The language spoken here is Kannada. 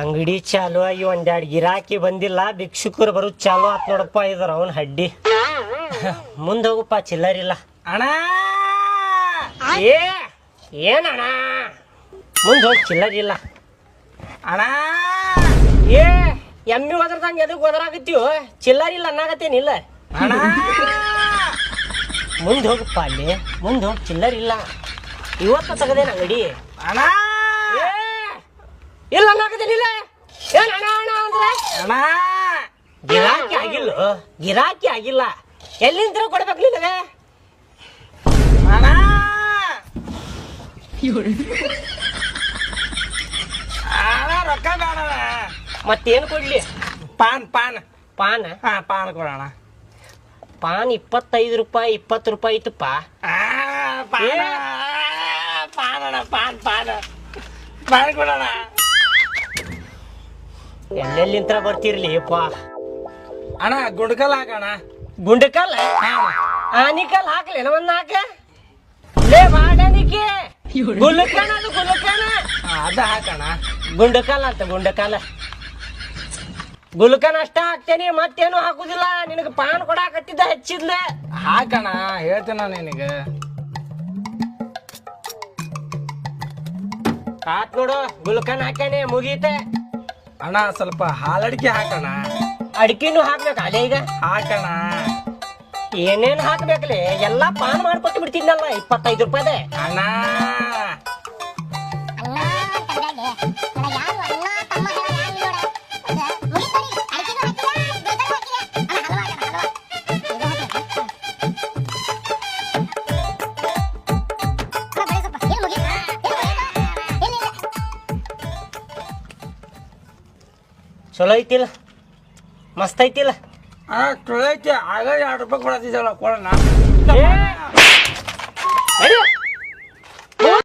ಅಂಗಡಿ ಚಾಲು ಆಗಿ ಒಂದೆರಡು ಗಿರಾಕಿ ಬಂದಿಲ್ಲ. ಭಿಕ್ಷುಕರು ಬರೋದು ಚಾಲು ಆತ್ ನೋಡಪ್ಪ ಇದ್ರ ಅವನ್ ಹಡ್ಡಿ. ಮುಂದೆ ಹೋಗಪ್ಪ ಚಿಲ್ಲರಿಲ್ಲ ಅಣ್ಣ! ಏ ಏನಣ್ಣ ಮುಂದೆ ಹೋಗಿ ಚಿಲ್ಲರಿಲ್ಲ ಅಣ್ಣ! ಏ, ಎಮ್ಮಿ ಒದರ್ದಂಗೆ ಎದಕ್ಕೆ ಒದರಾಗತ್ತೀವೋ ಚಿಲ್ಲರಿಲ್ಲ ಅನ್ನಾಗತ್ತೇನಿಲ್ಲ ಅಣ್ಣ! ಮುಂದೆ ಹೋಗಪ್ಪ ಅಲ್ಲಿ. ಮುಂದೆ ಹೋಗಿ ಚಿಲ್ಲರಿಲ್ಲ ಇವತ್ತು ತೆಗದೇನ ಅಂಗಡಿ? ಅಣ್ಣ! ಇಲ್ಲ ಅನ್ನಾಗತ್ತೇನಿಲ್ಲ ಏನ್ ಅಣ್ಣ ಅಣ್ಣ ಅಂದ್ರೆ? ಅಣ್ಣ ಗಿರಾಕಿ ಆಗಿಲ್ಲ. ಗಿರಾಕಿ ಆಗಿಲ್ಲ. ಎಲ್ಲಿಂದ ಕೊಡ್ಬೇಕು ನಿನಗೆ? ಅಣ್ಣ! ಅಣ್ಣ ರೊಕ್ಕ ಬೇಡ ಮತ್ತೇನು ಕೊಡ್ಲಿ? PAN PAN. ಪಾನ್? ಹಾ ಪಾನ್ ಕೊಡೋಣ ಪಾನ್ ಇಪ್ಪತ್ತೈದು ರೂಪಾಯಿ ಇಪ್ಪತ್ತು ರೂಪಾಯಿ ಇತ್ತಪ್ಪ. Paan. PAN PAN PAN. Paan ಕೊಡೋಣ ಎಲ್ಲೆಲ್ಲಿಂತ್ರ ಬರ್ತಿರ್ಲಿ ಅಣ್ಣ ಗುಂಡ್ಕಲ್ ಹಾಕಣ ಗುಂಡಕಲ್ ಆನಿಕಲ್ ಹಾಕ್ಲೇನ ಒಂದ್ ಹಾಕ? ಲೇ ಮಾಡನಿಕೆ ಗುಲಕನ ಅದು ಗುಲಕನ ಅದ ಹಾಕಣ ಗುಂಡಕಲ್ ಅಂತ ಗುಂಡಕಲ್ ಗುಲ್ಕನ್ ಅಷ್ಟ ಹಾಕ್ತೇನಿ ಮತ್ತೇನು ಹಾಕುದಿಲ್ಲ. ನಿನಗೆ ಪಾನ್ ಕೊಡಾಕತ್ತಿದ್ದ ಹೆಚ್ಚಿದ್ಲೆ. ಹಾಕಣ ಹೇಳ್ತೇನ ನಿನಗ. ಆತ್ ನೋಡು ಗುಲ್ಕನ್ ಹಾಕ್ಯಾನೆ ಮುಗೀತೆ. ಅಣ್ಣ ಸ್ವಲ್ಪ ಹಾಲಡಿಕೆ ಹಾಕಣ. ಅಡಿಕೆನು ಹಾಕ್ಬೇಕು ಅದೇ ಈಗ? ಹಾಕಣ. ಏನೇನ್ ಹಾಕ್ಬೇಕ್ಲಿ? ಎಲ್ಲಾ ಪಾನ್ ಮಾಡ್ಕೊಟ್ಟು ಬಿಡ್ತೀನಲ್ಲ ಇಪ್ಪತ್ತೈದು ರೂಪಾಯಿದೆ? ಅಣ್ಣ ಅಣ್ಣ ಚಲೋ ಐತಿಲ್ಲ. ಮಸ್ತ್ ಐತಿಲ್ಲ. ಆ ಚಲೋ ಐತಿ. ಆಗ ಎರಡು ರೂಪಾಯಿ ಕೊಡತ್ತಿದ್ದಲ್ಲ ಕೊಡೋಣ.